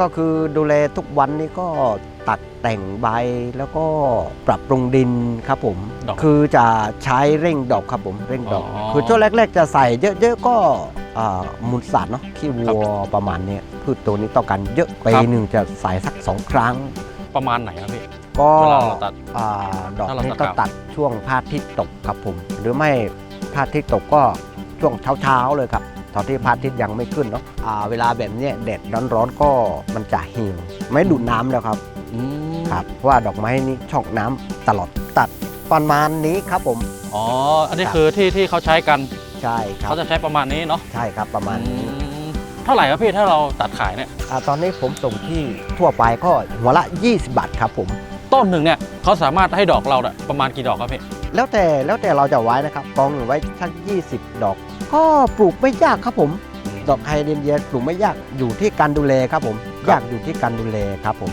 ก็คือดูแลทุกวันนี้ก็ตัดแต่งใบแล้วก็ปรับปรุงดินครับผม ดอกคือจะใช้เร่งดอกครับผมเร่งดอก อ๋อคือช่วงแรก ๆ จะใส่เยอะๆก็อ่ามูลสัตว์เนาะขี้วัวประมาณเนี้ยพืชตัวนี้ต้องการเยอะปีครับ หนึ่งจะใส่สักสองครั้ง ประมาณไหนครับพี่ก็ เวลาเราตัดอ่าดอกถ้าเรานี้ตัดต้องตัดช่วงพระอาทิตย์ตกครับผม หรือไม่พระอาทิตย์ตกก็ช่วงเช้าๆเลยครับ ตอนที่พระอาทิตย์ยังไม่ขึ้นเนาะอ่าเวลาแบบเนี้ยแดดร้อนๆก็มันจะเหี่ยวไม่ดูดน้ำแล้วครับอืมครับเพราะว่าดอกไม้นี้ช่องน้ำตลอดตัดประมาณนี้ครับผม อ๋อ อันนี้ครับคือที่ที่เขาใช้กันใช่ครับ เขาจะใช้ประมาณนี้เนาะใช่ครับประมาณนี้อืมเท่าไหร่ครับพี่ถ้าเราตัดขายเนี่ย อ่าตอนนี้ผมส่งที่ทั่วไปก็หัวละ 20 บาทครับผม ต้นหนึ่งเนี่ยเขาสามารถให้ดอกเราเนี่ยประมาณกี่ดอกครับพี่แล้วแต่แล้วแต่เราจะไว้นะครับกองหนึ่งไว้สัก20 ดอก ก็ปลูกไม่ยากครับผม ดอกไฮเดรนเยียปลูกไม่ยากอยู่ที่การดูแลครับผมครับยากอยู่ที่การดูแลครับผม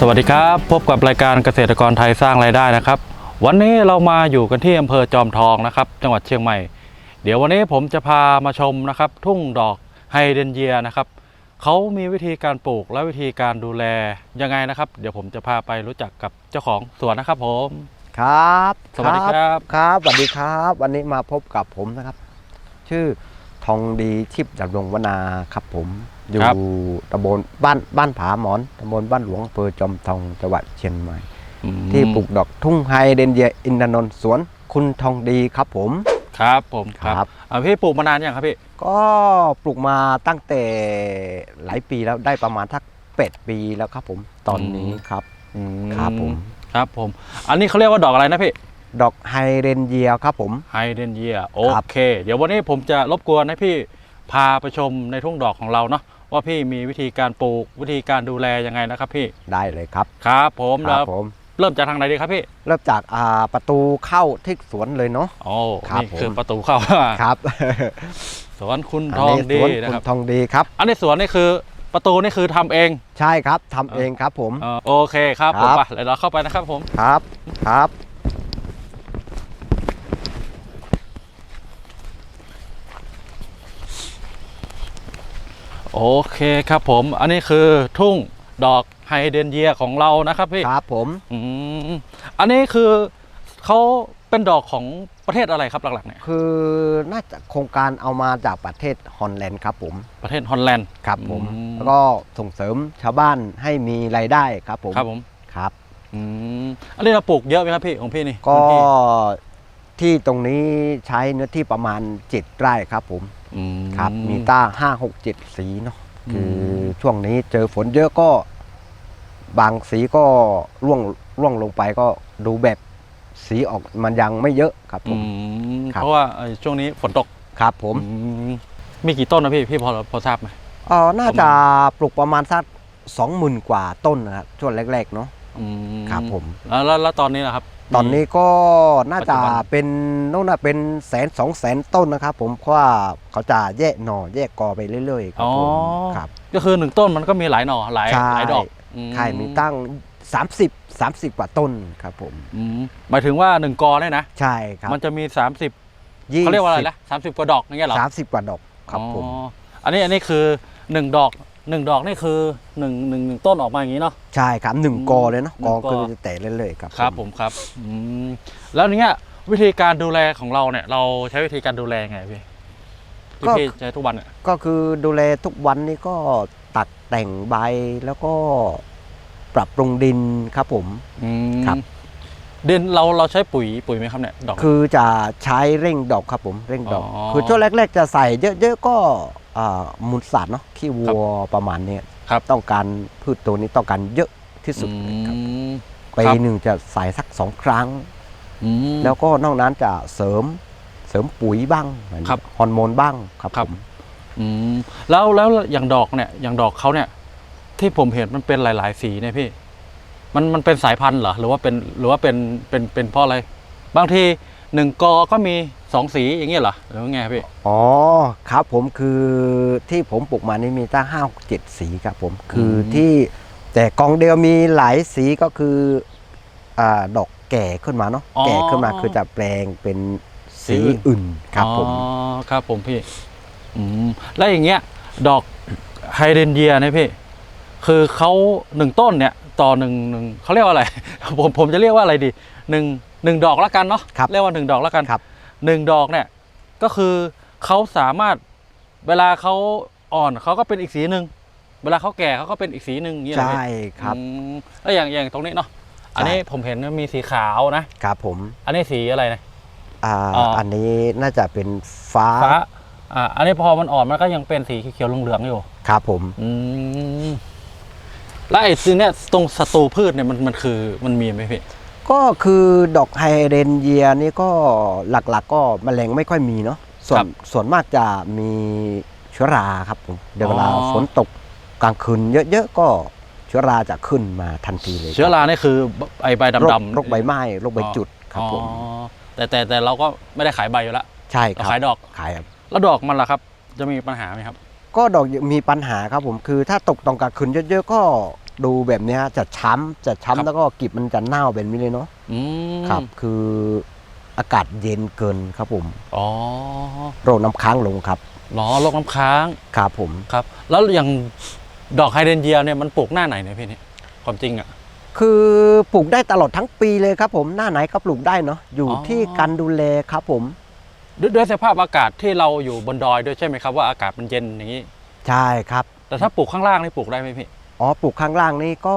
สวัสดีครับ พบกับรายการเกษตรกรไทยสร้างรายได้นะครับ วันนี้เรามาอยู่กันที่อำเภอจอมทองนะครับ จังหวัดเชียงใหม่ เดี๋ยววันนี้ผมจะพามาชมนะครับ ทุ่งดอกไฮเดรนเยียนะครับเขามีวิธีการปลูกและวิธีการดูแลยังไงนะครับ เดี๋ยวผมจะพาไปรู้จักกับเจ้าของสวนนะครับผม ครับสวัสดีครับครับสวัสดีครับ วันนี้มาพบกับผมนะครับ ชื่อทองดีชิบดำรงวนาครับผม อยู่ครับ ตำบลบ้านบ้านผาหมอนตำบลบ้านหลวงอำเภอจอมทองจังหวัดเชียงใหม่อืมที่ปลูกดอกทุ่งไฮเดรนเยียอินทนนท์สวนคุณทองดีครับผม ครับผมครับ อ่าพี่ปลูกมานานยังครับพี่ ก็ปลูกมาตั้งแต่หลายปีแล้วได้ประมาณทักเป็ดปีแล้วครับผมตอนนี้ครับครับผมครับผม อันนี้เขาเรียกว่าดอกอะไรนะพี่ ดอกไฮเดรนเยียครับผมไฮเดรนเยียโอครับเค เดี๋ยววันนี้ผมจะรบกวนให้พี่พาไปชมในทุ่งดอกของเราเนาะว่าพี่มีวิธีการปลูกวิธีการดูแลยังไงนะครับพี่ได้เลยครับ ครับผมคแล้รัวบผม เริ่มจากทางไหนดีครับพี่เริ่มจากอ่าประตูเข้าที่สวนเลยเนาะ โอ้ครับนี่คือผมประตูเข้า ครับสวนคุณอันทองนี้ดีสวนนะคุคณรับ ทองดีครับ อันนี้สวนนี่คือประตูนี่คือทำเองใช่ครับทำเองครับผม เอ่อโอเคครับผมครับ ไปเดี๋ยวเราเข้าไปนะครับผม ครับครับ โอเคครับผม อันนี้คือทุ่งดอก ไฮเดรนเยียของเรานะครับพี่ครับผมอืมอันนี้คือเขาเป็นดอกของประเทศอะไรครับหลักๆเนี่ยคือน่าจะโครงการเอามาจากประเทศฮอลแลนด์ครับผม ประเทศฮอลแลนด์ครับผมอืมแล้วก็ส่งเสริมชาวบ้านให้มีรายได้ครับผมครับผมครับอืมอันนี้เราปลูกเยอะไหมครับพี่ของพี่นี่ก็พื้นที่ที่ตรงนี้ใช้เนื้อที่ประมาณ7ไร่ครับผมอืมครับมีต้าห้าหกเจ็ดสีเนาะอืมคือช่วงนี้เจอฝนเยอะก็ บางสีก็ร่วงร่วงลงไปก็ดูแบบสีออกมันยังไม่เยอะครับผอืม มครับ เพราะว่าเอ่อช่วงนี้ฝนตกครับ ผมอืมมีกี่ต้นนะพี่พี่พอพอทราบไหม เอ๋อน่าจะปลูกประมาณสักสองหมื่นกว่าต้นนะครับช่วงแรกๆเนาะอืมครับผม แล้วแล้วแล้วตอนนี้นะครับ ตอนนี้ก็น่าจะปัจจุบัน เป็นนู่นน่ะเป็นแสนสองแสนต้นนะครับผมเพราะว่าเขาจะแยกหน่อแยกกอไปเรื่อยๆ ครับอ๋อผมครับ ก็คือหนึ่งต้นมันก็มีหลายหน่อหลายใช่หลายดอก อืใช่มีตั้ง 30 30 กว่าต้นครับผมอืมหมายถึงว่าหนึ่งกอเนี่ยนะ ใช่ครับมันจะมี 30ยี่เขาเรียกว่าอะไรนะ30กว่าดอกอย่างเงี้ยเหรอสามสิบกว่าดอกครับผมอ๋ออันนี้อันนี้คือหนึ่งดอกหนึ่งดอกนี่คือหนึ่งหนึ่งหนึ่งต้นออกมาอย่างนี้เนาะใช่ครับหนึ่งอืมกอเลยเนาะหนึ่กงอกอคือจะแตะเรื่อยๆครับครับผมครับอืมแล้วเนี้ยวิธีการดูแลของเราเนี่ย เราใช้วิธีการดูแลไงพี่ที่พี่ใช้ทุกวันเนี่ยก็คือดูแลทุกวันนี้ก็ตัด แต่งใบแล้วก็ปรับปรุงดินครับผมครับ ดินเราเราใช้ปุ๋ยปุ๋ยไหมครับเนี่ยดอก คือจะใช้เร่งดอกครับผมเร่งดอก อ๋อคือช่วงแรกๆจะใส่เยอะๆก็อ่ามูลสัตว์เนาะขี้วัวประมาณเนี้ยครับ ต้องการพืชตัวนี้ต้องการเยอะที่สุดเลยครับอืมปีครับหนึ่งจะใส่สักสองครั้ง อืม แล้วก็นอกนั้นจะเสริมเสริมปุ๋ยบ้างเหมือนครับฮอร์โมนบ้างครับครับ ผม อืมแล้วแล้วอย่างดอกเนี่ย อย่างดอกเขาเนี่ย ที่ผมเห็นมันเป็นหลาย ๆ สีเนี่ยพี่ มันมันเป็นสายพันธุ์เหรอหรือว่าเป็นหรือว่าเป็นเป็นเป็นเพราะอะไร บางทีหนึ่งกอก็มีสองสีอย่างเงี้ยเหรอหรือว่าไงพี่อ๋อครับผมคือที่ผมปลูกมานี่มีตั้งห้าเจ็ดสีครับผม คืออมที่แต่กองเดียวมีหลายสีก็คืออ่าดอกแก่ขึ้นมาเนาะแก่ขึ้นมาคือจะแปลงเป็นสีอื่นครับผมอ๋อครับผมพี่ อืมแล้วอย่างเงี้ย ดอกไฮเดรนเยียเนี่ยพี่ คือเขาหนึ่งต้นเนี่ย ต่อหนึ่งหนึ่งเขาเรียกว่าอะไร ผมผมจะเรียกว่าอะไรดีหนึ่งหนึ่งดอกละกันเนาะครับเรียกว่าหนึ่งดอกละกันครับ หนึ่งดอกเนี่ย ก็คือเขาสามารถเวลาเขาอ่อนเขาก็เป็นอีกสีหนึ่งเวลาเขาแก่เขาก็เป็นอีกสีหนึ่งอย่างเงี้ยเหรอพี่ใช่ครับอืมแล้วอย่างอย่างตรงนี้เนาะอันนี้ผมเห็นว่ามีสีขาวนะ ครับผมอันนี้สีอะไรนะ อ่าอ๋ออั อันนี้น่าจะเป็นฟ้าฟ้า อ่าอันนี้พอมันอ่อนมันก็ยังเป็นสีเขียวๆเหลืองๆอยู่ครับผมอืมแล้วไอ้สิ่งเนี้ยตรงศัตรูพืชเนี่ยมันมันคือมันมีไหมพี่ ก็คือดอกไฮเดรนเยียนี่ก็หลักๆ ก็แมลงไม่ค่อยมีเนาะส่วครันบส่วนมากจะมีเชื้อราครับผมเดี๋ยวเวลาอ๋อ ฝนตกกลางคืนเยอะๆก็เชื้อราจะขึ้นมาทันทีเลยเชื้อรานี่คือไอใบโรคดำๆโรคใบไหม้โรคใบจุดครับผมอ๋อแต่แต่แต่เราก็ไม่ได้ขายใบอยู่แล้วใช่คเรารับขายดอก ขายครับ แล้วดอกมันล่ะครับ จะมีปัญหาไหมครับ ก็ดอกมีปัญหาครับผมคือถ้าตกตอนกลางคืนเยอะๆก็ดูแบบเนี้ยจะช้ำจะครับ ช้ำแล้วก็กลีบมันจะเน่าแบบนี้เลยเนาะอืมครับ คืออากาศเย็นเกินครับผมอ๋อโรคน้ำค้างลงครับล้อโรคน้ำค้างครับผม ครับ แล้วอย่างดอกไฮเดรนเยียเนี่ยมันปลูกหน้าไหนเนี่ยพี่เนี่ยความจริงอะ คือปลูกได้ตลอดทั้งปีเลยครับผมหน้าไหนก็ปลูกได้เนาะอยู่อ๋อ ที่การดูแลครับผม ด้วยด้วยสภาพอากาศที่เราอยู่บนดอยด้วยใช่ไหมครับว่าอากาศมันเย็นอย่างนี้ ใช่ครับ แต่ถ้าปลูกข้างล่างนี่ปลูกได้ไหมพี่ อ๋อปลูกข้างล่างนี่ก็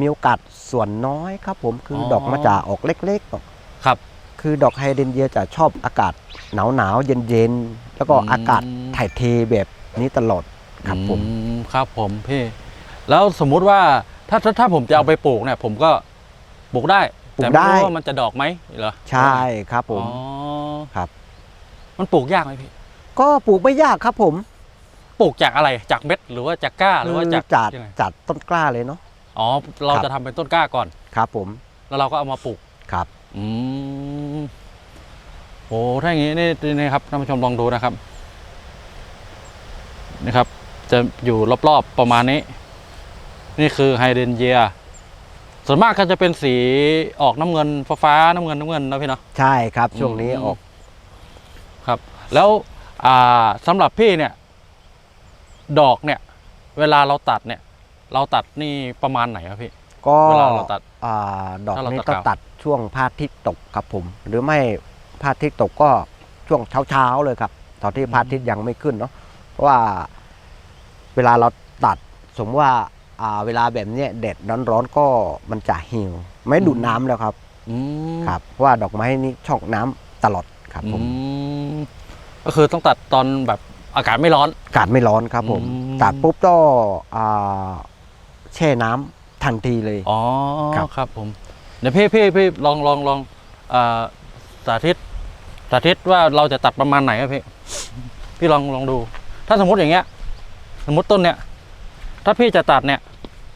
มีโอกาสส่วนน้อยครับ ผมคือออ ดอกมันจะออกเล็กๆออกครับ คือดอกไฮเดรนเยียจะชอบอากาศหนาวๆเย็นๆแล้วก็อืม อากาศถ่ายเทแบบนี้ตลอดครับผม อืครับผมพี่แล้วสมมุติว่าถ้าถ้าถ้าผมจะเอาไปปลูกเนี่ย ผมก็ปลูกได้ ปลูกแต่ไม่ได้รู้ว่ามันจะดอกไหมเหรอใช่ครับผม อ๋อครับ มันปลูกยากไหมพี่ ก็ปลูกไม่ยากครับผมปลูกจากอะไรจากเม็ดหรือว่าจากก้าหรือว่าจากคือจัดยังไงจัดต้นกล้าเลยเนาะ อ๋อ เราครับ จะทำเป็นต้นกล้าก่อน ครับผมแล้วเราก็เอามาปลูก ครับ อืมโอ้ถ้าอย่างนี้นี่นี่ครับท่านผู้ชมลองดูนะครับนะครับ จะอยู่รอบๆประมาณนี้ นี่คือไฮเดรนเยียส่วนมากก็จะเป็นสีออกน้ำเงินฟ้าๆน้ำเงินน้ำเงินนะพี่เนาะ ใช่ครับช่วงนี้อืม ออกครับ แล้วอ่าสำหรับพี่เนี่ยดอกเนี่ย เวลาเราตัดเนี่ย เราตัดนี่ประมาณไหนครับพี่ ก็เวลาเราตัดอ่าดอกถ้าเรานี้ตัดต้องขาวตัดช่วงพระอาทิตย์ตกครับผม หรือไม่พระอาทิตย์ตกก็ช่วงเช้าๆเลยครับ ตอนที่พระอาทิตย์ยังไม่ขึ้นเนาะเพราะว่าเวลาเราตัดสมมติว่าอ่าเวลาแบบเนี้ยแดดร้อนๆก็มันจะเหี่ยวไม่ดูดน้ำแล้วครับอืมครับเพราะว่าดอกไม้นี่ชอกน้ำตลอดครับผมอืม ก็คือต้องตัดตอนแบบอากาศไม่ร้อน อากาศไม่ร้อนครับผมอืม ตัดปุ๊บก็อ่าแช่น้ำทันทีเลย อ๋อครับ ครับผมเดี๋ยวพี่พี่พี่ลองลองลองอ่าสาธิต สาธิตว่าเราจะตัดประมาณไหนครับพี่ พี่ลองลองดู ถ้าสมมติอย่างเงี้ย สมมติต้นเนี้ยถ้าพี่จะตัดเนี่ย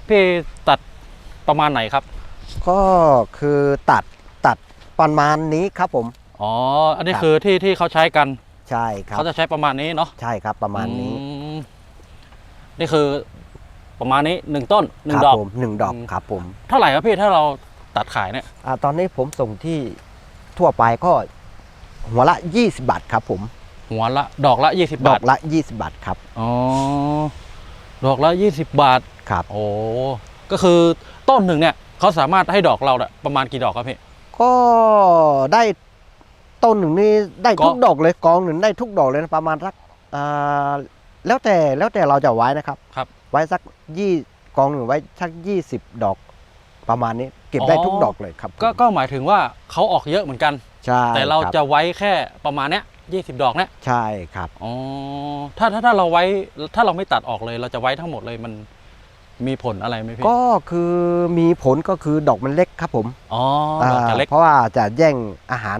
พี่ตัดประมาณไหนครับก็คือตัดตัดประมาณนี้ครับผม อ๋ออันนี้ครับ คือที่ที่เขาใช้กัน ใช่ครับเขาจะใช้ประมาณนี้เนาะใช่ครับประมาณนี้ อืมนี่คือประมาณนี้หนึ่งต้นหนึ่คงรัดอก ผมหนึ่งดอกอืม ครับผมเท่าไหร่ครับพี่ถ้าเราตัดขายเนี่ยอาตอนนี้ผมส่งที่ทั่วไปก็หัวละ 20 บาทครับผม หัวละดอกละยี่สิบดบาอทกละ 20 บาทครับอ๋อ ดอกละยี่สิบบาท ครับ โอ้ ก็คือต้นหนึ่งเนี่ยเขาสามารถให้ดอกเราเนี่ยประมาณกี่ดอกครับพี่ ก็ได้ ต้นหนึ่งนี่ได้ทุกก็ดอกเลยกองหนึ่งได้ทุกดอกเลยนะประมาณสักอ่าแล้วแต่แล้วแต่เราจะไว้นะครับครับ ไว้สักยี่กองหนึ่งไว้สักยี่สิบดอกประมาณนี้เก็บได้อ๋อทุกดอกเลยครับ ก็ผมก็หมายถึงว่าเขาออกเยอะเหมือนกันใช่แต่เราคบจะไว้แค่ประมาณเนี้ยยี่สิบดอกเนี่ยใช่ครับอ๋อถ้าถ้าถ้าเราไว้ถ้าเราไม่ตัดออกเลย เราจะไว้ทั้งหมดเลยมันมีผลอะไรไหมพี่ก็คือมีผลก็คือดอกมันเล็กครับผมอ๋อดอกจะเล็กาเพราะว่าจะแย่งอาหาร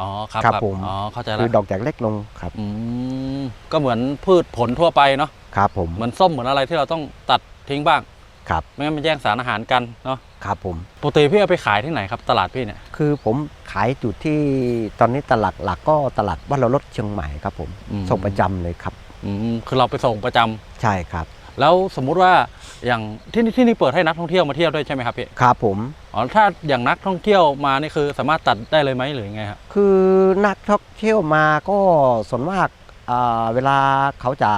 อ๋อครับครับผมอ๋อเข้าใจคือแล้วดอกจะเล็กลงครับอืมก็เหมือนพืชผลทั่วไปเนาะครับผมเหมือนส้มเหมือนอะไรที่เราต้องตัดทิ้งบ้างครับไม่งั้นมันแย่งสารอาหารกันเนาะครับผมปกติพี่เอาไปขายที่ไหนครับตลาดพี่เนี่ยคือผมขายจุดที่ตอนนี้ตลาดหลักก็ตลาดบ้านเรารถเชียงใหม่ครับผมอืมส่งประจำเลยครับอืมคือเราไปส่งประจำใช่ครับ แล้วสมมุติว่าอย่างที่นี่ที่นี่เปิดให้นักท่องเที่ยวมาเที่ยวด้วยใช่ไหมครับพี่ครับผม อ๋อถ้าอย่างนักท่องเที่ยวมานี่คือสามารถตัดได้เลยไหมหรือยังไงครับคือนักท่องเที่ยวมาก็ส่วนมากอ่าเวลาเขาจะ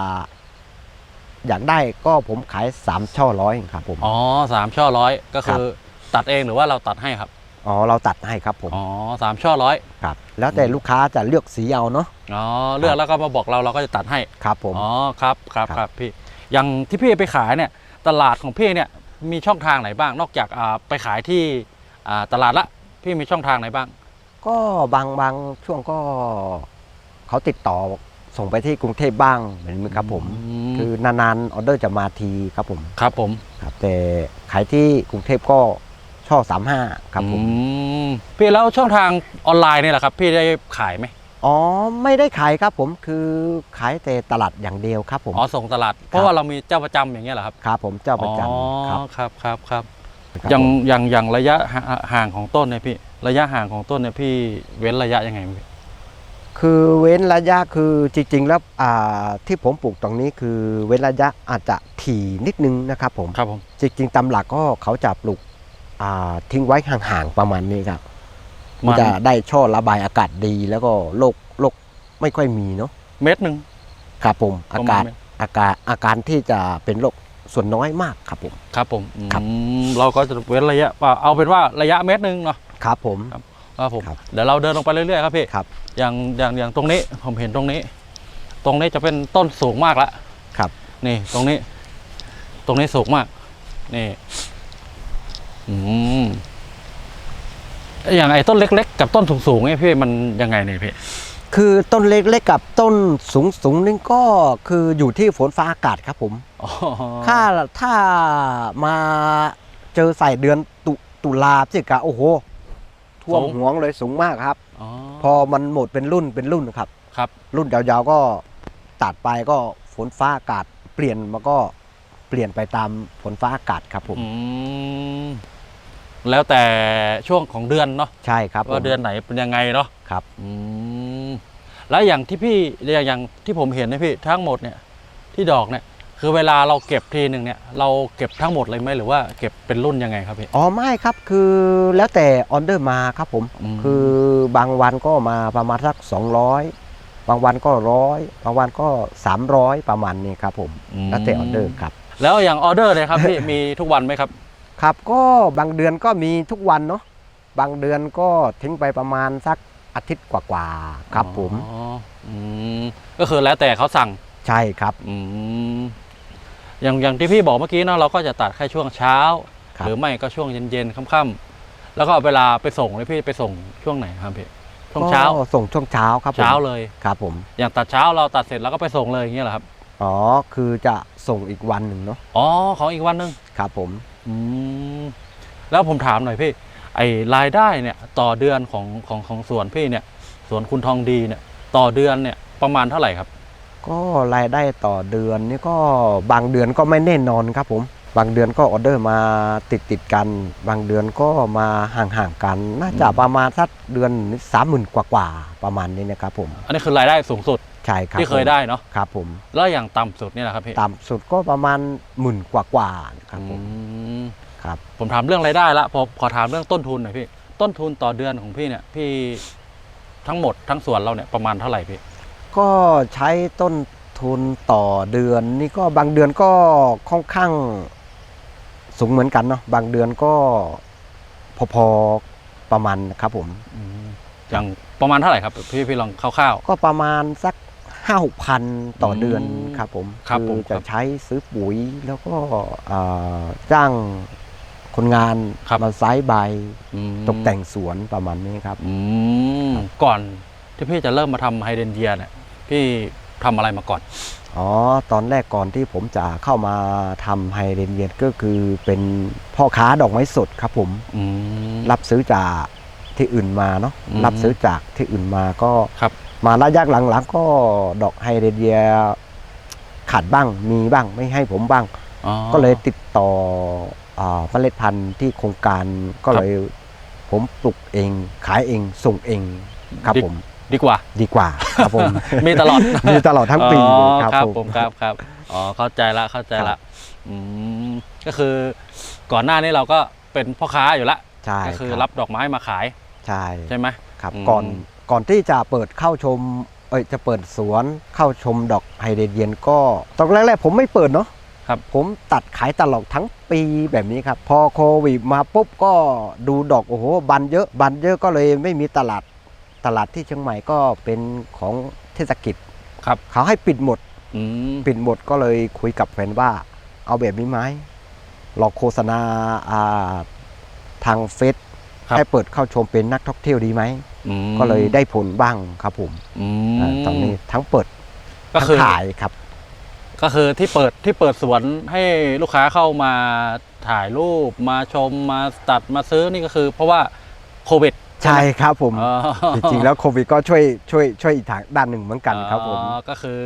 อยากได้ก็ผมขายสามช่อร้อยครับผม อ๋อสามช่อร้อยก็คือ ตัดเองหรือว่าเราตัดให้ครับอ๋อเราตัดให้ครับผมอ๋อสามช่อร้อยครับ แล้วแต่ลูกค้าจะเลือกสีเอาเนาะอ๋อเลือกแล้วก็มาบอกเราเราก็จะตัดให้ครับผมอ๋อครับครับครับครับพี่ อย่างที่พี่ไปขายเนี่ยตลาดของพี่เนี่ยมีช่องทางไหนบ้าง นอกจากอ่าไปขายที่อ่าตลาดละพี่มีช่องทางไหนบ้าง ก็บางบางช่วงก็เขาติดต่อส่งไปที่กรุงเทพบ้างเหมือนกันครับผมมคือนานๆออเดอร์จะมาทีครับผมครับผมครับแต่ขายที่กรุงเทพก็ช่อสามห้าครับผมอืมพี่แล้วช่องทางออนไลน์เนี่ยแหละครับ พี่ได้ขายไหม อ๋อไม่ได้ขายครับผมคือขายแต่ตลาดอย่างเดียวครับผม อ๋อส่งตลาด เพราะว่าเรามีเจ้าประจำอย่างเงี้ยเหรอครับครับผมเจ้าประจอ๋อำครับครับครับครับครับอย่างผมอย่างอย่างระยะห่าห่างของต้นเนี่ยพี่ ระยะห่างของต้นเนี่ยพี่เว้นระยะยังไงพี่คือเว้นระยะคือจริง ๆ แล้วอ่าที่ผมปลูกตรงนี้คือเว้นระยะอาจจะถี่นิดนึงนะครับผม ครับผม จริงๆตำหลักก็เขาจะปลูกอ่าทิ้งไว้ห่างๆประมาณนี้ครับ มันจะได้ช่อระบายอากาศดีแล้วก็โรคโรคไม่ค่อยมีเนาะเม็ดหนึ่งครับผมปอาระมกาณศเม็ดอาการอาการที่จะเป็นโรคส่วนน้อยมากครับผม ครับผมครับอืมเราก็จะเว้นระยะว่าเอาเป็นว่าระยะเม็ดหนึ่งเนาะครับผมครับผมครับเดี๋ยวเราเดินลงไปเรื่อยๆครับพี่ครับอย่างอย่างอย่างตรงนี้ผมเห็นตรงนี้ ตรงนี้จะเป็นต้นสูงมากละครับ นี่ตรงนี้ ตรงนี้สูงมาก นี่ อืม อย่างไอ้ต้นเล็ก ๆ กับต้นสูงๆเนี่ยพี่มันยังไงเนี่ยพี่คือต้นเล็กๆกับต้นสูงๆนี่ก็คืออยู่ที่ฝนฟ้าอากาศครับผมอ๋อถ้าถ้ามาเจอใส่เดือนตุตุลาพฤศจิกาโอ้โหท่วมหัวเลยสูงมากครับ อ๋อ พอมันหมดเป็นรุ่นเป็นรุ่นครับ ครับ รุ่นยาวๆก็ตัดไปก็ฝนฟ้าอากาศ เปลี่ยนมันก็เปลี่ยนไปตามฝนฟ้าอากาศครับผม อืม แล้วแต่ช่วงของเดือนเนาะใช่ครับผมว่าเดือนไหนเป็นยังไงเนาะครับอืมแล้วอย่างที่พี่อย่างอย่างที่ผมเห็นนะพี่ทั้งหมดเนี่ยที่ดอกเนี่ยคือเวลาเราเก็บทีหนึ่งเนี่ยเราเก็บทั้งหมดเลยไหมหรือว่าเก็บเป็นรุ่นยังไงครับพี่อ๋อไม่ครับคือแล้วแต่ออเดอร์มาครับผมมคือบางวันก็มาประมาณสัก 200 บางวันก็ร้อยบางวันก็ 300 ประมาณนี้ครับผมมแล้วแต่ออเดอร์ครับ แล้วอย่างออเดอร์เนี่ยครับพี่มีทุกวันไหมครับ ครับก็บางเดือนก็มีทุกวันเนาะบางเดือนก็ทิ้งไปประมาณสักอาทิตย์กว่าๆครับผมอ๋ออืมก็คือแล้วแต่เขาสั่งใช่ครับอืมอย่างอย่างที่พี่บอกเมื่อกี้เนาะเราก็จะตัดแค่ช่วงเช้า ครับหรือไม่ก็ช่วงเย็นๆค่ำๆแล้วก็เวลาไปส่งเนี่ยพี่ไปส่งช่วงไหนครับพี่ช่วงเช้าก็ส่งช่วงเช้าครับผมเช้าเลย ครับผมอย่างตัดเช้าเราตัดเสร็จแล้วก็ไปส่งเลยอย่างเงี้ยเหรอครับอ๋อคือจะส่งอีกวันหนึ่งเนาะอ๋อของอีกวันหนึงครับผม อืมแล้วผมถามหน่อยพี่ ไอรายได้เนี่ย ต่อเดือนของของของสวนพี่เนี่ยสวนคุณทองดีเนี่ย ต่อเดือนเนี่ยประมาณเท่าไหร่ครับ ก็รายได้ต่อเดือนนี่ก็บางเดือนก็ไม่แน่นอนครับผม บางเดือนก็ออเดอร์มาติดติดๆกัน บางเดือนก็มาห่างๆกัน น่าจะประมาณสักเดือนสามหมื่นกว่าๆประมาณนี้นะครับผมอันนี้คือรายได้สูงสุดใช่ครับที่เคยผมได้เนาะครับผมแล้วอย่างต่ำสุดเนี่ยนะครับพี่ต่ำสุดก็ประมาณหมื่นกว่าๆนะครับผมอืมครับ ผมถามเรื่องรายได้ละพอขอถามเรื่องต้นทุนหน่อยพี่ ต้นทุนต่อเดือนของพี่เนี่ยพี่ทั้งหมดทั้งสวนเราเนี่ยประมาณเท่าไหร่พี่ ก็ใช้ต้นทุนต่อเดือนนี่ก็บางเดือนก็ค่อนข้าง สูงเหมือนกันเนาะบางเดือนก็พอๆประมาณครับผมอย่างประมาณเท่าไหร่ครับพี่พี่ลองคร่าวก็ประมาณสักห้าหกพันต่อเดือนอืมครับผมครับผมจะครับใช้ซื้อปุ๋ยแล้วก็อ่าจ้างคนงานครับมาไซส์ใบๆอืมตกแต่งสวนประมาณนี้ครับอืมก่อนที่พี่จะเริ่มมาทำไฮเดรนเยียเนี่ยพี่ทำอะไรมาก่อน อ๋อ ตอนแรกก่อนที่ผมจะเข้ามาทำไฮเรนเยียนก็คือเป็นพ่อค้าดอกไม้สดครับผมอืมรับซื้อจากที่อื่นมาเนาะอืมรับซื้อจากที่อื่นมาก็ครับมาระยะหลังๆก็ดอกไฮเรนเยียขาดบ้างมีบ้างไม่ให้ผมบ้างอ๋อก็เลยติดต่ออาเมล็ดพันธุ์ที่โครงการก็เลยผมปลูกเองขายเองส่งเองครับผม ดีกว่า ดีกว่าครับผม มีตลอดมีตลอดทั้งปีอ๋อครับครับผมผมครับครับอ๋อเข้าใจละเข้าใจครัละบอืมก็คือก่อนหน้านี้เราก็เป็นพ่อค้าอยู่ละใช่ก็คือครับรับดอกไม้มาขายใช่ใช่ไหมครับอืมก่อนก่อนที่จะเปิดเข้าชมเอ้ยจะเปิดสวนเข้าชมดอกไฮเดรเยียนก็ตอนแรกๆผมไม่เปิดเนาะครับผมตัดขายตลอดทั้งปีแบบนี้ครับ พอโควิดมาปุ๊บก็ดูดอกโอ้โหบันเยอะบันเยอะก็เลยไม่มีตลาด ตลาดที่เชียงใหม่ก็เป็นของเทศกิจครับ เขาให้ปิดหมดอืมปิดหมดก็เลยคุยกับแฟนว่า เอาแบบนี้ไหมเราโฆษณาอ่าทางเฟซครับ ให้เปิดเข้าชมเป็นนักท่องเที่ยวดีไหม อืมก็เลยได้ผลบ้างครับผมอือ่ามตอนนี้ทั้งเปิดก็ทั้งคือขายครับ ก็คือที่เปิดที่เปิดสวนให้ลูกค้าเข้ามาถ่ายรูปมาชมมาตัดมาซื้อนี่ก็คือ เพราะว่าโควิด ใช่ครับผมอ๋อจริงๆแล้วโควิดก็ช่วยช่วยช่วยอีกทางด้านหนึ่งเหมือนกันครับผม อ๋อก็คือ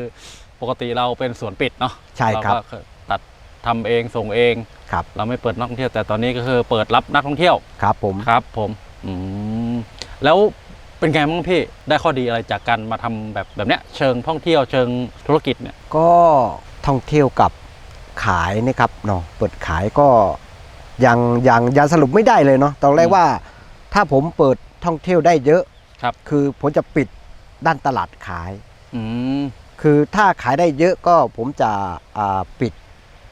ปกติเราเป็นสวนปิดเนาะใช่ครับ เาก็ตัดทำเองส่งเอง ครับเราไม่เปิดนักท่องเที่ยวแต่ตอนนี้ก็คือเปิดรับนักท่องเที่ยวครับผม ครับ ผมอืมแล้วเป็นไงบ้างพี่ได้ข้อดีอะไรจากการมาทำแบบแบบเนี้ยเชิงท่องเที่ยวเชิงธุรกิจเนี่ยก็ท่องเที่ยวกับขายนี่ครับเนาะเปิดขายก็ยังยังยังสรุปไม่ได้เลยเนาะตอนแรกอืมว่า ถ้าผมเปิดท่องเที่ยวได้เยอะครับ คือผมจะปิดด้านตลาดขาย อืม คือถ้าขายได้เยอะก็ผมจะอ่าปิด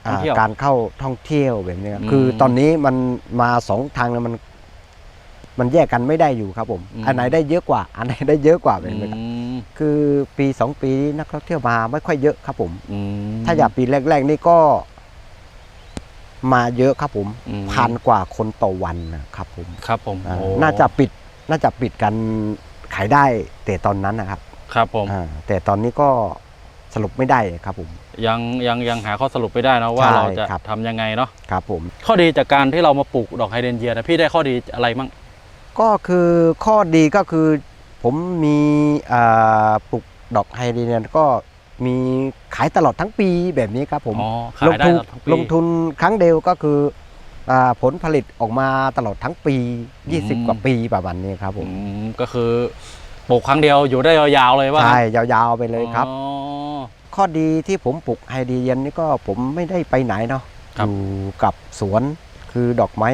อ่าท่องเที่ยวการเข้าท่องเที่ยวแบบนี้ครับอืมคือตอนนี้มันมาสองทางแล้วมัน มันแยกกันไม่ได้อยู่ครับผม อืม อันไหนได้เยอะกว่า อันไหนได้เยอะกว่าแบบนี้ครับอืมคือปีสองปีนี้นักท่องเที่ยวมาไม่ค่อยเยอะครับผม อืมถ้าอยากปีแรก ๆ นี่ก็ มาเยอะครับผมอืม พันกว่าคนต่อวันนะครับผมครับผมอ่าโอ้น่าจะปิดน่าจะปิดกันขายได้แต่ตอนนั้นนะครับครับผมอ่าแต่ตอนนี้ก็สรุปไม่ได้ครับผม ยังยังยังหาข้อสรุปไม่ได้นะว่าใช่เราจะครับ ทำยังไงเนาะครับผม ข้อดีจากการที่เรามาปลูกดอกไฮเดรนเยียนะพี่ได้ข้อดีอะไรมั่ง ก็คือข้อดีก็คือผมมีอ่าปลูกดอกไฮเดรเนียนก็ มีขายตลอดทั้งปีแบบนี้ครับผมอ๋อลขางยได้ทุนตลอดทั้งปี ลงทุนครั้งเดียวก็คืออาผลผลิตออกมาตลอดทั้งปี อืม 20 กว่าปีประมาณนี้ครับผอืมมก็คือปลูกครั้งเดียวอยู่ได้ยาวๆเลยว่าใช่ยาวๆไปเลยครับ อ๋อ ข้อดีที่ผมปลูกไฮเดรเนียนนี่ก็ผมไม่ได้ไปไหนเนาะครัอบ ยู่กับสวนคือดอกไม้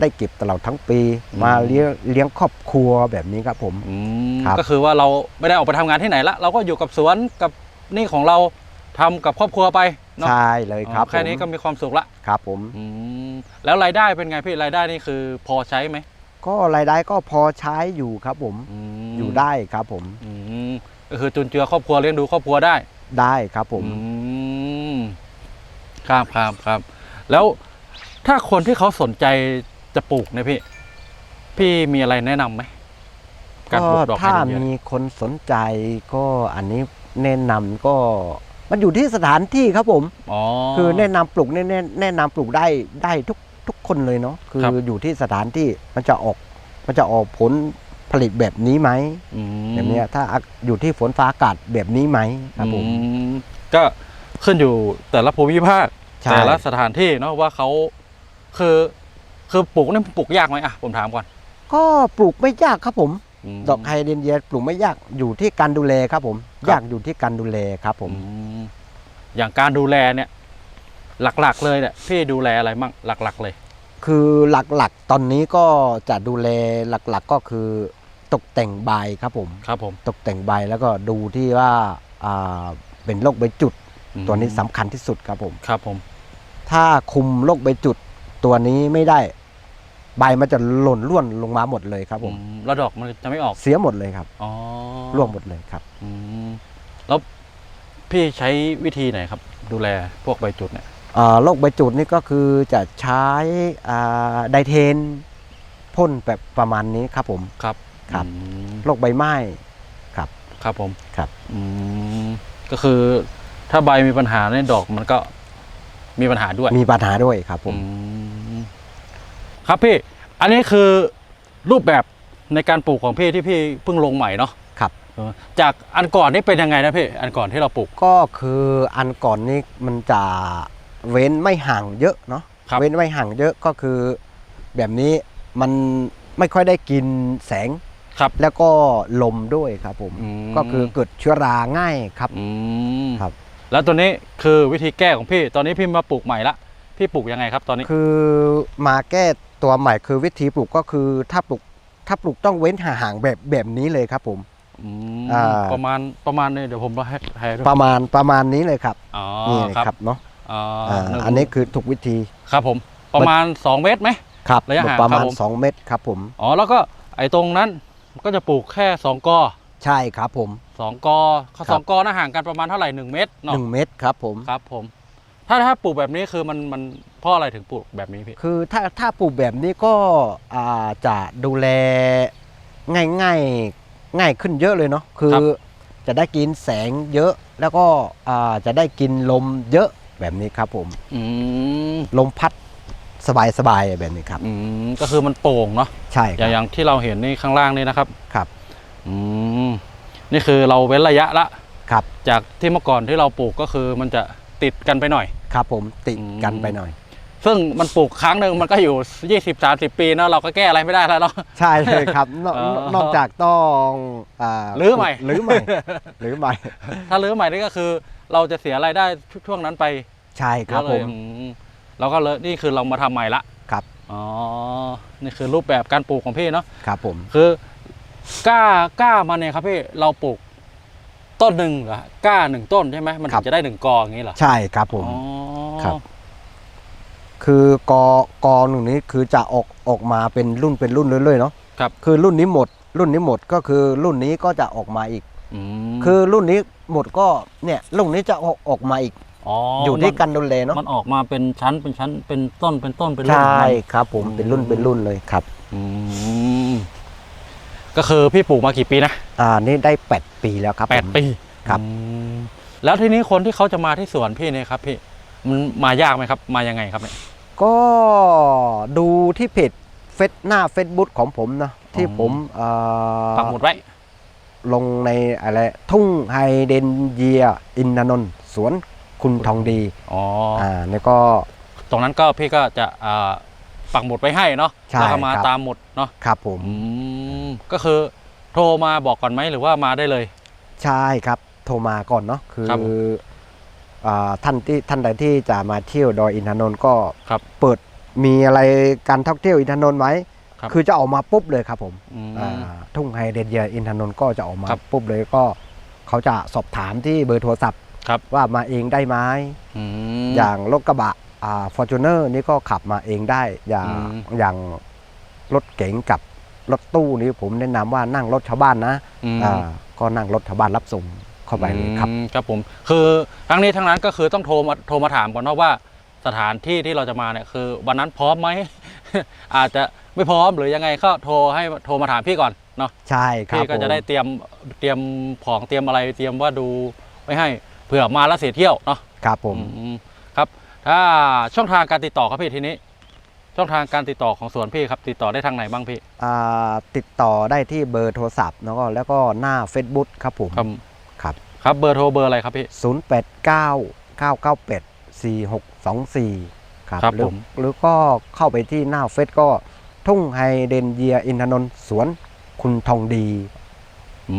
ได้เก็บตลอดทั้งปีอืมมาเลี้ยงเลี้ยงครอบครัวแบบนี้ครับผม อืมครับ ก็คือว่าเราไม่ได้ออกไปทำงานที่ไหนละเราก็อยู่กับสวนกับ นี่ของเราทำกับครอบครัวไปเนาะใช่เลยครับอ๋อแค่นี้ผมก็มีความสุขละครับผม อืมแล้วรายได้เป็นไงพี่รายได้นี่คือพอใช้ไหมก็รายได้ก็พอใช้อยู่ครับผม มอยู่ได้ครับผม อืมก็คือจุนเจือครอบครัวเลี้ยงดูครอบครัวได้ ได้ครับผม อืมครับครับครับ แล้วถ้าคนที่เขาสนใจจะปลูกเนี่ยพี่ พี่มีอะไรแนะนำไหมการก็ปลูกดอกถ้าไฮเดรนเยียมีคนสนใจก็อันนี้ แนะนำก็มันอยู่ที่สถานที่ครับผมอ๋อคือแนะนำปลูกแนะแนะแนะนำปลูกได้ได้ทุกทุกคนเลยเนาะคือครับอยู่ที่สถานที่มันจะออกมันจะออกผลผลิตแบบนี้ไหมอืมแบบเนี้ยถ้าอยู่ที่ฝนฟ้าอากาศแบบนี้ไหมครับผมอืมก็ขึ้นอยู่แต่ละภูมิภาคใช่แต่ละสถานที่เนาะว่าเขาคือคือปลูกนี่ปลูกยากไหมอะผมถามก่อน ก็ปลูกไม่ยากครับผมม ดอกไฮเดรนเยียปลูกไม่ยากอยู่ที่การดูแลครับผมครับยากอยู่ที่การดูแลครับผมอืมอย่างการดูแลเนี่ย หลักๆ เลยเนี่ยพี่ดูแลอะไรมั่งหลัก ๆ เลย คือหลักๆ ตอนนี้ก็จะดูแลหลักๆก็คือตกแต่งใบครับผมครับผมตกแต่งใบแล้วก็ดูที่ว่าอ่าเป็นโรคใบจุดอืมตัวนี้สำคัญที่สุดครับผมครับผม ถ้าคุมโรคใบจุดตัวนี้ไม่ได้ ใบมันจะหล่นร่วนลงมาหมดเลยครับผมอืมแล้วดอกมันจะไม่ออกเสียหมดเลยครับอ๋อร่วงหมดเลยครับอืมแล้วพี่ใช้วิธีไหนครับ ดูแลพวกใบจุดเนี่ยอ่าโรคใบจุดนี่ก็คือจะใช้อ่าไดเทนพ่นแบบประมาณนี้ครับผมครับครับอืมโรคใบไหม้ครับผมครับอืมก็คือถ้าใบมีปัญหาในยดอกมันก็มีปัญหาด้วยมีปัญหาด้วยครับผมอืม ครับพี่ อันนี้คือรูปแบบในการปลูกของพี่ที่พี่เพิ่งลงใหม่เนาะครับเออจากอันก่อนนี่เป็นยังไงนะพี่อันก่อนที่เราปลูก ก็คืออันก่อนนี้มันจะเว้นไม่ห่างเยอะเนาะครับเว้นไม่ห่างเยอะก็คือ แบบนี้มันไม่ค่อยได้กินแสงครับ แล้วก็ลมด้วยครับผมอืมก็คือเกิดเชื้อราง่ายครับอืมครับ แล้วตัวนี้คือวิธีแก้ของพี่ ตอนนี้พี่มาปลูกใหม่ละพี่ปลูกยังไงครับตอนนี้คือมาแก้ ตัวใหม่คือวิธีปลูกก็คือถ้าปลูกถ้าปลูกต้องเว้นห่างๆแบบแบบนี้เลยครับผม อืมอ่า ประมาณประมาณนี้เดี๋ยวผมให้ให้ดูประมาณประมาณนี้เลยครับอ๋อนี่เลยครับครับเนาะอ๋ออ่าหงอันนี้คือถูกวิธีครับผม ประมาณ 2 เมตรไหม ครับระยะห่างประมาครัณบผม 2 เมตรครับผม อ๋อ แล้วก็ไอ้ตรงนั้นก็จะปลูกแค่ 2กอใช่ครับผม2กอครับสองกอนะห่างกันประมาณเท่าไหร่ 1 เมตรเนาะ1เมตรครับผม ครับผม ถ้าถ้าปลูกแบบนี้คือมันมันเพราะอะไรถึงปลูกแบบนี้พี่ คือถ้าถ้าปลูกแบบนี้ก็อ่าจะดูแลง่ายง่ายง่ายขึ้นเยอะเลยเนาะคือครับ จะได้กินแสงเยอะแล้วก็อ่าจะได้กินลมเยอะแบบนี้ครับผมอืมลมพัดสบายสบายๆแบบนี้ครับ อืมก็คือมันโป่งเนาะใช่อครัย่างบอย่างที่เราเห็นนี่ข้างล่างนี่นะครับครับอืมนี่คือเราเว้นระยะละ ครับ จากที่เมื่อก่อนที่เราปลูกก็คือมันจะติดกันไปหน่อย ครับผมติดอืมกันไปหน่อย ซึ่งมันปลูกครั้งหนึ่งมันก็อยู่ 20 30 ปีเนาะเราก็แก้อะไรไม่ได้แล้วเนาะ ใช่เลยครับนอกอ๋อนอกจากต้องอ่ารื้อใหม่ รื้อใหม่รื้อใหม่ ถ้ารื้อใหม่นี่ก็คือ เราจะเสียรายได้ช่วงนั้นไปใช่ครับเยอะผเลยมอืมเราก็เลยนี่คือเรามาทำใหม่ละครับ อ๋อนี่คือรูปแบบการปลูกของพี่เนาะ ครับผม คือกล้ากล้ามันเนี่ยครับพี่เราปลูก ต้นหนึ่งเหรอกล้าหนึ่งต้นใช่ไหมมันถึงจะได้หนึ่งกออย่างนี้เหรอใช่ครับผมอ๋อครับ คือกอกอหนึ่งนี้คือจะออกออกมาเป็นรุ่นเป็นรุ่นเรื่อยๆเนาะครับคือรุ่นนี้หมด รุ่นนี้หมดก็คือรุ่นนี้ก็จะออกมาอีกมคือรุ่นนี้หมดก็เนี่ยรุ่นนี้จะออกออกมาอีกอ๋อออยู่ที่การดูแลเนาะมันออกมาเป็นชั้นเป็นชั้นเป็นต้นเป็นต้นเป็นรุ่นใช่ของมันครับผมอืมเป็นรุ่นเป็นรุ่นเลยครับอืม ก็คือพี่ปลูกมากี่ปีนะอ่านี่ได้แปดปีแล้วครับแปดผม ปีครับ อืมแล้วทีนี้คนที่เขาจะมาที่สวนพี่เนี่ยครับพี่มันมายากไหมครับ มายังไงครับเนี่ย ก็ดูที่เพจเฟซหน้าเฟซบุ๊กของผมนะที่อ๋อผมเอ่อปักหมุดไว้ ลงในอะไรทุ่งไฮเดนเยียอินทนนท์สวนคุณทองดีอ๋ออ่านี่ก็ ตรงนั้นก็พี่ก็จะอ่าปักหมุดไว้ให้เนาะใช่แล้วก็มาครับ ตามหมุดเนาะครับผม อืม ก็คือโทรมาบอกก่อนไหมหรือว่ามาได้เลย ใช่ครับโทรมาก่อนเนาะคือครับผมอ่าท่านที่ท่านใดที่จะมาเที่ยวดอยอินทนนท์ก็ครับเปิดมีอะไรการท่องเที่ยวอินทนนท์ไหมครับ คือจะออกมาปุ๊บเลยครับผมอืม อ่าทุ่งไฮเดนเยียอินทนนท์ก็จะออกมาครับ ปุ๊บเลยก็เขาจะสอบถามที่เบอร์โทรศัพท์ครับว่ามาเองได้ไหมอืม อย่างรถกระบะอ่าฟอร์จูเนอร์นี่ก็ขับมาเองได้ อย่างอืม อย่างรถเก๋งกับ รถตู้นี่ผมแนะนำว่านั่งรถชาวบ้านนะอืมอ่าก็นั่งรถชาวบ้านรับส่งเข้าไปเลยครับอืมครับผม คือทั้งนี้ทั้งนั้นก็คือต้องโทรมาโทรมาถามก่อนเนาะว่าสถานที่ที่เราจะมาเนี่ยคือ วันนั้นพร้อมไหมอาจจะไม่พร้อมหรือยังไงก็โทรให้โทรมาถามพี่ก่อนเนาะใช่ครับพี่ก็จะผมได้เตรียมเตรียมของเตรียมอะไร เตรียมว่าดูไว้ให้เผื่อมาแล้วเสียเที่ยวเนาะครับผมอืมครับ ถ้าช่องทางการติดต่อครับพี่ทีนี้ ช่องทางการติดต่อของสวนพี่ครับ ติดต่อได้ทางไหนบ้างพี่อ่าติดต่อได้ที่เบอร์โทรศัพท์แล้วก็แล้วก็หน้า Facebook ครับผมครับครับครับเบอร์โทรเบอร์อะไรครับพี่ 0 8 9 9 9 8 4 6 2 4 ครับครับหรือผม หรือก็เข้าไปที่หน้าเฟซก็ทุ่งไฮเดนเยียอินทนนท์สวนคุณทองดี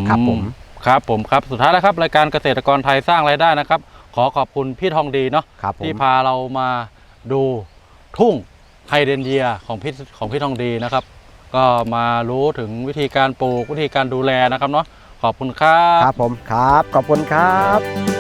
ครับผมครับผมครับสุดท้ายแล้วครับรายการเกษตรกรไทยสร้างรายได้นะครับ ขอขอบคุณพี่ทองดีเนาะครับผม ที่พาเรามาดูทุ่ง ไฮเดนเยียของพี่ของพี่ทองดีนะครับ ก็มารู้ถึงวิธีการปลูกวิธีการดูแลนะครับเนาะขอบคุณครับ ครับผมครับ ขอบคุณครับ